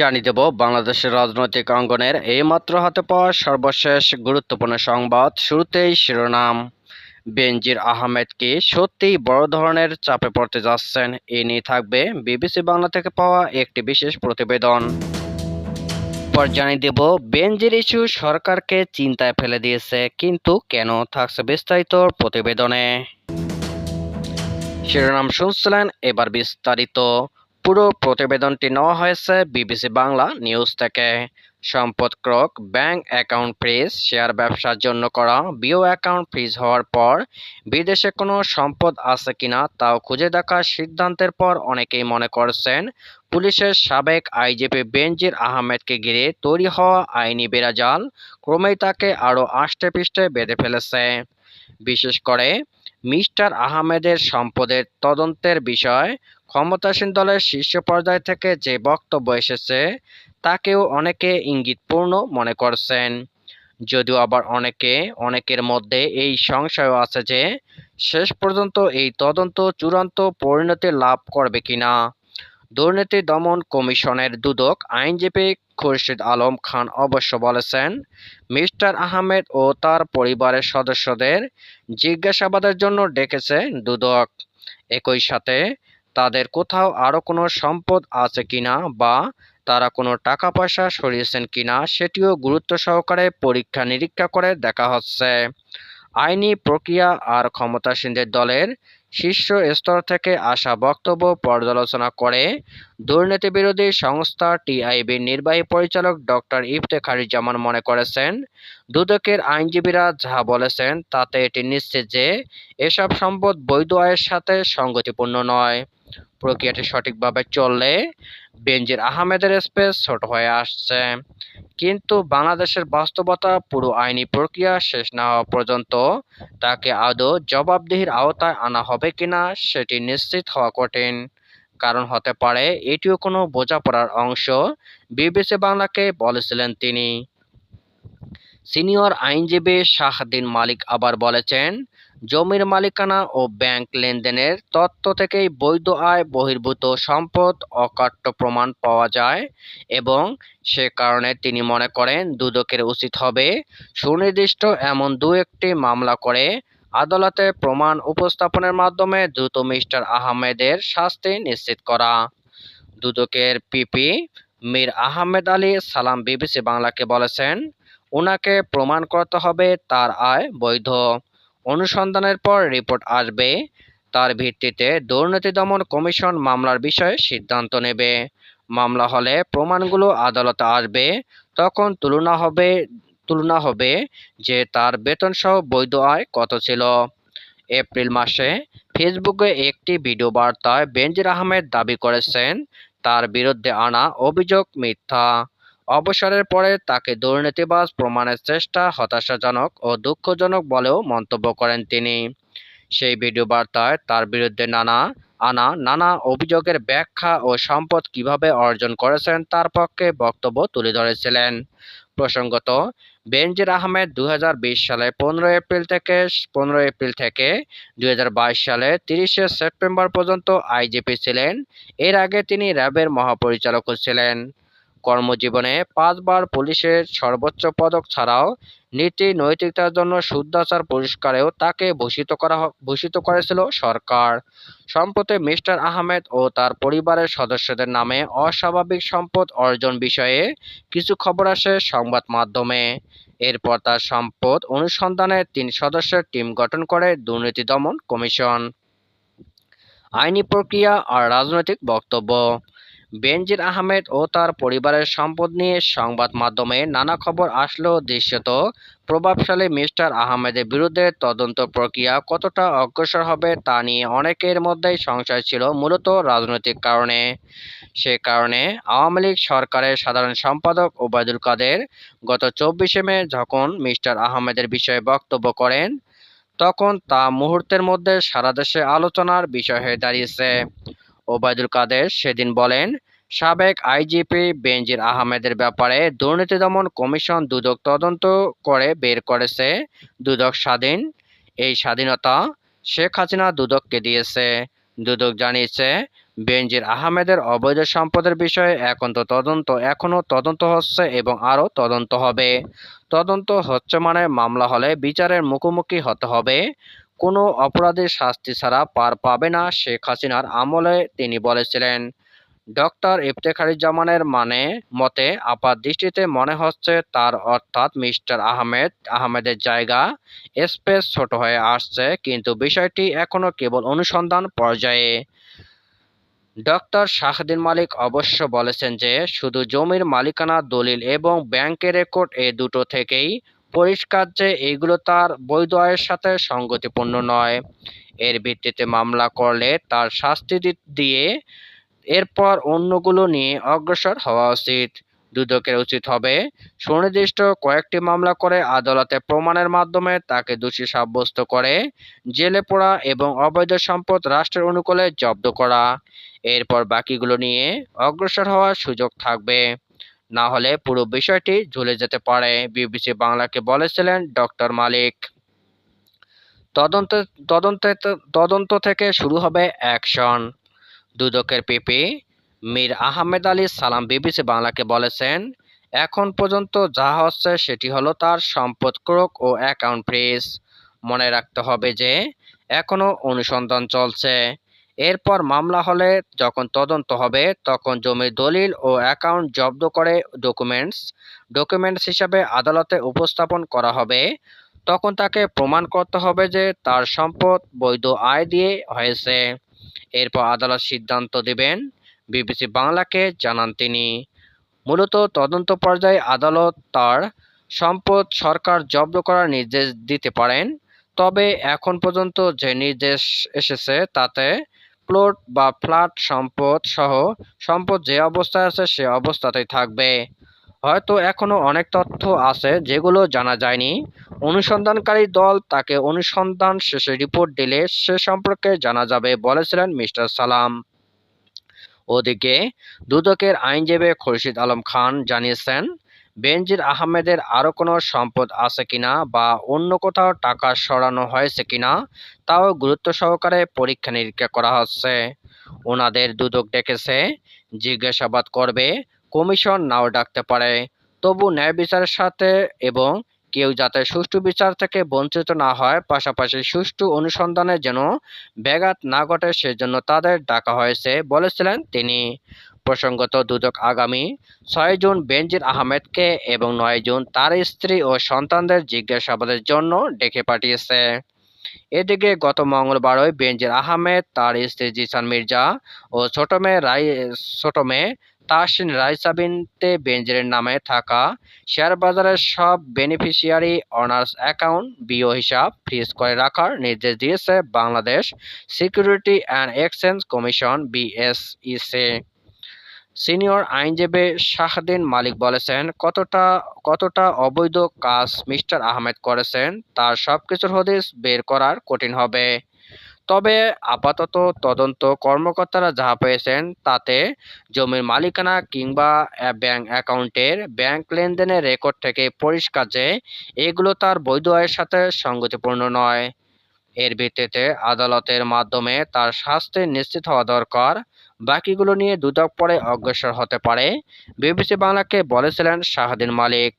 জানিয়ে দেব, বাংলাদেশের রাজনৈতিক অঙ্গনের এইমাত্র হাতে পাওয়া সর্বশেষ গুরুত্বপূর্ণ সংবাদ শুরুতেই শিরোনাম। বেনজির আহমেদ কি সত্যিই বড় ধরনের চাপে পড়তে যাচ্ছেন? এ নিয়ে থাকবে বিবিসি বাংলা থেকে পাওয়া একটি বিশেষ প্রতিবেদন। পর জানিয়ে দেব, বেনজির ইস্যু সরকারকে চিন্তায় ফেলে দিয়েছে, কিন্তু কেন থাকছে বিস্তারিত প্রতিবেদনে। শিরোনাম শুনছিলেন এবার বিস্তারিত। পুরো প্রতিবেদনটি নেওয়া হয়েছে বিবিসি বাংলা নিউজ থেকে। সম্পদ ক্রক, ব্যাংক অ্যাকাউন্ট ফ্রিজ, শেয়ার ব্যবসার জন্য করা বিও অ্যাকাউন্ট ফ্রিজ হওয়ার পর বিদেশে কোনো সম্পদ আছে কিনা তাও খুঁজে দেখার সিদ্ধান্তের পর অনেকেই মনে করছেন, পুলিশের সাবেক আইজিপি বেনজির আহমেদকে ঘিরে তৈরি হওয়া আইনি বেড়াজাল ক্রমেই তাকে আরও আষ্টে পৃষ্ঠে বেঁধে ফেলেছে। বিশেষ করে মিস্টার আহমেদের সম্পদের তদন্তের বিষয় ক্ষমতাসীন দলের শীর্ষ পর্যায় থেকে যে বক্তব্য এসেছে, তাকেও অনেকে ইঙ্গিতপূর্ণ মনে করছেন। যদিও আবার অনেকে, অনেকের মধ্যে এই সংশয় আছে যে, শেষ পর্যন্ত এই তদন্ত চূড়ান্ত পরিণতি লাভ করবে কিনা। দুর্নীতি দমন কমিশনের দুদক আইনজীবী খুরশিদ আলম খান অবশ্য বলেছেন, মিস্টার আহমেদ ও তার পরিবারের সদস্যদের জিজ্ঞাসাবাদের জন্য ডেকেছে দুদক। একই সাথে তাদের কোথাও আরও কোনো সম্পদ আছে কিনা বা তারা কোনো টাকা পয়সা সরিয়েছেন কিনা সেটিও গুরুত্ব সহকারে পরীক্ষা নিরীক্ষা করে দেখা হচ্ছে। আইনি প্রক্রিয়া আর ক্ষমতাসীনদের দলের শীর্ষ স্তর থেকে আসা বক্তব্য পর্যালোচনা করে দুর্নীতি বিরোধী সংস্থা টিআইবির নির্বাহী পরিচালক ডক্টর ইফতেখারুজ্জামান মনে করেছেন, দুদকের আইনজীবীরা যা বলেছেন তাতে এটি নিশ্চিত যে এসব সম্পদ বৈধ আয়ের সাথে সঙ্গতিপূর্ণ নয়। প্রক্রিয়াটি সঠিকভাবে চললে বেনজির আহমেদের স্পেস ছোট হয়ে আসছে। কিন্তু বাংলাদেশের বাস্তবতা, পুরো আইনি প্রক্রিয়া শেষ না হওয়া পর্যন্ত তাকে আদৌ জবাবদিহির আওতায় আনা হবে কিনা সেটি নিশ্চিত হওয়া কঠিন। কারণ হতে পারে এটিও কোনো বোঝাপড়ার অংশ, বিবিসি বাংলাকে বলেছিলেন তিনি। সিনিয়র আইনজীবী শাহদিন মালিক আবার বলেছেন জমির মালিকানা ও ব্যাংক লেনদেনের তথ্য থেকেই বৈধ আয় বহির্ভূত সম্পদ অকাট্য প্রমাণ পাওয়া যায় এবং সে কারণে তিনি মনে করেন দুদকের উচিত হবে সুনির্দিষ্ট এমন দু একটি মামলা করে আদালতে প্রমাণ উপস্থাপনের মাধ্যমে দ্রুত মিস্টার আহমেদের শাস্তি নিশ্চিত করা। দুদকের পিপি মীর আহমেদ আলী সালাম বিবিসি বাংলাকে বলেছেন ওনাকে প্রমাণ করতে হবে তার আয় বৈধ। অনুসন্ধানের পর রিপোর্ট আসবে। তার ভিত্তিতে দুর্নীতি দমন কমিশন মামলার বিষয়ে সিদ্ধান্ত নেবে। মামলা হলে প্রমাণগুলো আদালতে আসবে। তখন তুলনা হবে তুলনা হবে যে তার বেতনসহ বৈধ আয় কত ছিল। এপ্রিল মাসে ফেসবুকে একটি ভিডিও বার্তায় বেনজির আহমেদ দাবি করেছেন, তার বিরুদ্ধে আনা অভিযোগ মিথ্যা। অবসরের পরে তাকে দুর্নীতিবাজ প্রমাণের চেষ্টা হতাশাজনক ও দুঃখজনক বলেও মন্তব্য করেন তিনি। সেই ভিডিও বার্তায় তার বিরুদ্ধে নানা, আনা, নানা অভিযোগের ব্যাখ্যা ও সম্পদ কীভাবে অর্জন করেছেন তার পক্ষে বক্তব্য তুলে ধরেছিলেন। প্রসঙ্গত, বেনজির আহমেদ দু হাজার বিশ সালে পনেরো এপ্রিল থেকে পনেরো এপ্রিল থেকে দুই হাজার বাইশ সালে তিরিশে সেপ্টেম্বর পর্যন্ত আইজিপি ছিলেন। এর আগে তিনি র্যাবের মহাপরিচালকও ছিলেন। কর্মজীবনে পাঁচবার পুলিশের সর্বোচ্চ পদক ছাড়াও নীতি নৈতিকতার জন্য শুদ্ধাচার পুরস্কারেও তাকে ভূষিত করা ভূষিত করেছিল সরকার। সম্প্রতি মিস্টার আহমেদ ও তার পরিবারের সদস্যদের নামে অস্বাভাবিক সম্পদ অর্জন বিষয়ে কিছু খবর আসে সংবাদ মাধ্যমে। এরপর তার সম্পদ অনুসন্ধানে তিন সদস্যের টিম গঠন করে দুর্নীতি দমন কমিশন। আইনি প্রক্রিয়া আর রাজনৈতিক বক্তব্য। বেনজির আহমেদ ও তার পরিবারের সম্পদ নিয়ে সংবাদ মাধ্যমে নানা খবর আসলেও দৃশ্যত প্রভাবশালী মিস্টার আহমেদের বিরুদ্ধে তদন্ত প্রক্রিয়া কতটা অগ্রসর হবে তা নিয়ে অনেকের মধ্যেই সংশয় ছিল মূলত রাজনৈতিক কারণে। সে কারণে আওয়ামী লীগ সরকারের সাধারণ সম্পাদক ওবায়দুল কাদের গত চব্বিশে মে যখন মিস্টার আহমেদের বিষয়ে বক্তব্য করেন, তখন তা মুহূর্তের মধ্যে সারা দেশে আলোচনার বিষয় হয়ে দাঁড়িয়েছে। ওবায়দুল কাদের সেদিন বলেন, সাবেক আইজিপি বেনজির আহমেদের ব্যাপারে দুর্নীতি দমন কমিশন দুদক তদন্ত করে বের করেছে। দুদক স্বাধীন, এই স্বাধীনতা শেখ হাসিনা দুদককে দিয়েছে। দুদক জানিয়েছে, বেনজির আহমেদের অবৈধ সম্পদের বিষয়ে এখন তো তদন্ত, এখনও তদন্ত হচ্ছে এবং আরও তদন্ত হবে। তদন্ত হচ্ছে মানে মামলা হলে বিচারের মুখোমুখি হতে হবে। কোনো অপরাধীর শাস্তি ছাড়া পার পাবে না শেখ হাসিনার আমলে, তিনি বলেছিলেন। ডক্টর ইফতেখারুজ্জামানের মানে মতে আপাত দৃষ্টিতে মনে হচ্ছে তার অর্থাৎ মিস্টার আহমেদ, আহমেদের জায়গা স্পেস ছোট হয়ে আসছে, কিন্তু বিষয়টি এখনও কেবল অনুসন্ধান পর্যায়ে। ডক্টর শাহদিন মালিক অবশ্য বলেছেন যে, শুধু জমির মালিকানা, দলিল এবং ব্যাংকের রেকর্ড এ দুটো থেকেই পরিষ্কার যে এগুলো তার বৈধ আয়ের সাথে সঙ্গতিপূর্ণ নয়। এর ভিত্তিতে মামলা করলে তার শাস্তি দিয়ে এরপর অন্যগুলো নিয়ে অগ্রসর হওয়া উচিত। দুদকের উচিত হবে, সুনির্দিষ্ট কয়েকটি মামলা করে আদালতে প্রমাণের মাধ্যমে তাকে দোষী সাব্যস্ত করে, জেলে পড়া এবং অবৈধ সম্পদ রাষ্ট্রের অনুকূলে জব্দ করা। এরপর বাকিগুলো নিয়ে অগ্রসর হওয়ার সুযোগ থাকবে। না হলে পুরো বিষয়টি ঝুলে যেতে পারে। বিবিসি বাংলাকে বলেছিলেন ডক্টর মালিক। তদন্ত, তদন্তে, তদন্ত থেকে শুরু হবে অ্যাকশন। দুদকের পিপি মীর আহমেদ আলী সালাম বিবিসি বাংলাকে বলেছেন, এখন পর্যন্ত যা হচ্ছে সেটি হলো তার সম্পদ ক্রোক ও অ্যাকাউন্ট ফ্রিজ। মনে রাখতে হবে যে এখনও অনুসন্ধান চলছে। এরপর মামলা হলে যখন তদন্ত হবে, তখন জমির দলিল ও অ্যাকাউন্ট জব্দ করে ডকুমেন্টস ডকুমেন্টস হিসাবে আদালতে উপস্থাপন করা হবে। তখন তাকে প্রমাণ করতে হবে যে তার সম্পদ বৈধ আয় দিয়ে হয়েছে। এরপর আদালত সিদ্ধান্ত দেবেন। বিবিসি বাংলাকে জানান তিনি। মূলত তদন্ত পর্যায়ে আদালত তার সম্পদ সরকার জব্দ করার নির্দেশ দিতে পারেন। তবে এখন পর্যন্ত যে নির্দেশ এসেছে, তাতে প্লট বা ফ্ল্যাট সম্পদ সহ সম্পদ যে অবস্থায় আছে সে অবস্থাতেই থাকবে। হয়তো এখনও অনেক তথ্য আছে যেগুলো জানা যায়নি। অনুসন্ধানকারী দল তাকে অনুসন্ধান শেষে রিপোর্ট দিলে সে সম্পর্কে জানা যাবে বলেছিলেন মিস্টার সালাম। ওদিকে দুদকের আইনজীবী খুরশিদ আলম খান জানিয়েছেন বেনজির আহমেদের আরও কোনো সম্পদ আছে কিনা বা অন্য কোথাও টাকা সরানো হয়েছে কিনা, তাও গুরুত্ব সহকারে পরীক্ষা নিরীক্ষা করা হচ্ছে। ওনাদের দুদক ডেকেছে, জিজ্ঞাসাবাদ করবে, কমিশন নাও ডাকতে পারে। তবু ন্যায় বিচারের সাথে এবং কেউ যাতে সুষ্ঠু বিচার থেকে বঞ্চিত না হয়, পাশাপাশি সুষ্ঠু অনুসন্ধানে যেন ব্যাঘাত না ঘটে, সেজন্য তাদের ডাকা হয়েছে, বলেছিলেন তিনি। প্রসঙ্গত দুদক আগামী ছয় জুন বেনজির আহমেদকে এবং নয় জুন তার স্ত্রী ও সন্তানদের জিজ্ঞাসাবাদের জন্য ডেকে পাঠিয়েছে। এদিকে গত মঙ্গলবারই বেনজির আহমেদ, তার স্ত্রী জিসান মির্জা ও ছোট মেয়ে রাই, ছোট মেয়ে তাহসিন রাইসা বিনতে বেনজিরের নামে থাকা শেয়ার বাজারের সব বেনিফিশিয়ারি অনার্স অ্যাকাউন্ট বিও হিসাব ফ্রিজ করে রাখার নির্দেশ দিয়েছে Bangladesh security and exchange commission BSEC. Senior আইনজীবী শাহদিন মালিক বলেছেন, কতটা কতটা অবৈধ কাজ মিস্টার আহমেদ করেছেন, তার সবকিছুর হদিস বের করার কঠিন হবে। তবে আপাতত তদন্ত কর্মকর্তারা যা পেয়েছেন, তাতে জমির মালিকানা কিংবা ব্যাংক অ্যাকাউন্টের ব্যাংক লেনদেনের রেকর্ড থেকে পরিষ্কার যে এগুলো তার বৈধ আয়ের সাথে সঙ্গতিপূর্ণ নয়। এর ভিত্তিতে আদালতের মাধ্যমে তার শাস্তি নিশ্চিত হওয়া দরকার। বাকিগুলো নিয়ে দুদক পরে অগ্রসর হতে পারে। বিবিসি বাংলাকে বলেছিলেন শাহদিন মালিক।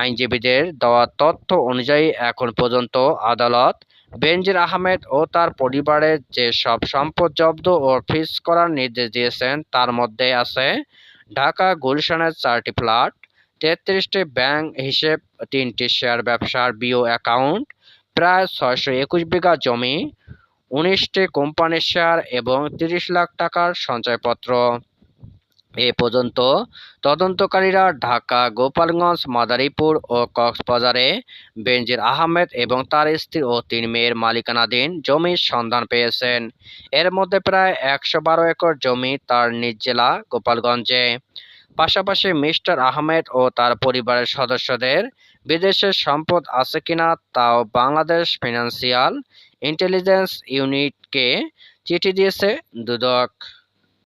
আইনজীবীদের দেওয়া তথ্য অনুযায়ী এখন পর্যন্ত আদালত বেনজির আহমেদ ও তার পরিবারের যে সব সম্পদ জব্দ ও ফ্রিজ করার নির্দেশ দিয়েছেন, তার মধ্যে আছে ঢাকা গুলশানের চারটি ফ্ল্যাট, তেত্রিশটি ব্যাংক হিসেব, তিনটি শেয়ার ব্যবসার বিও অ্যাকাউন্ট, প্রায় ছয়শো একুশ বিঘা জমি উনিশটি কোম্পানির শেয়ার এবং তিরিশ লাখ টাকার সঞ্চয়পত্র। এ পর্যন্ত তদন্তকারীরা ঢাকা, গোপালগঞ্জ, মাদারীপুর ও কক্সবাজারে বেনজির আহমেদ এবং তার স্ত্রী ও তিন মেয়ের মালিকানাধীন জমির সন্ধান পেয়েছেন। এর মধ্যে প্রায় একশো বারো একর জমি তার নিজ জেলা গোপালগঞ্জে। পাশাপাশি মিস্টার আহমেদ ও তার পরিবারের সদস্যদের বিদেশের সম্পদ আছে কিনা তাও বাংলাদেশ ফিনান্সিয়াল ইন্টেলিজেন্স ইউনিটকে চিঠি দিয়েছে দুদক।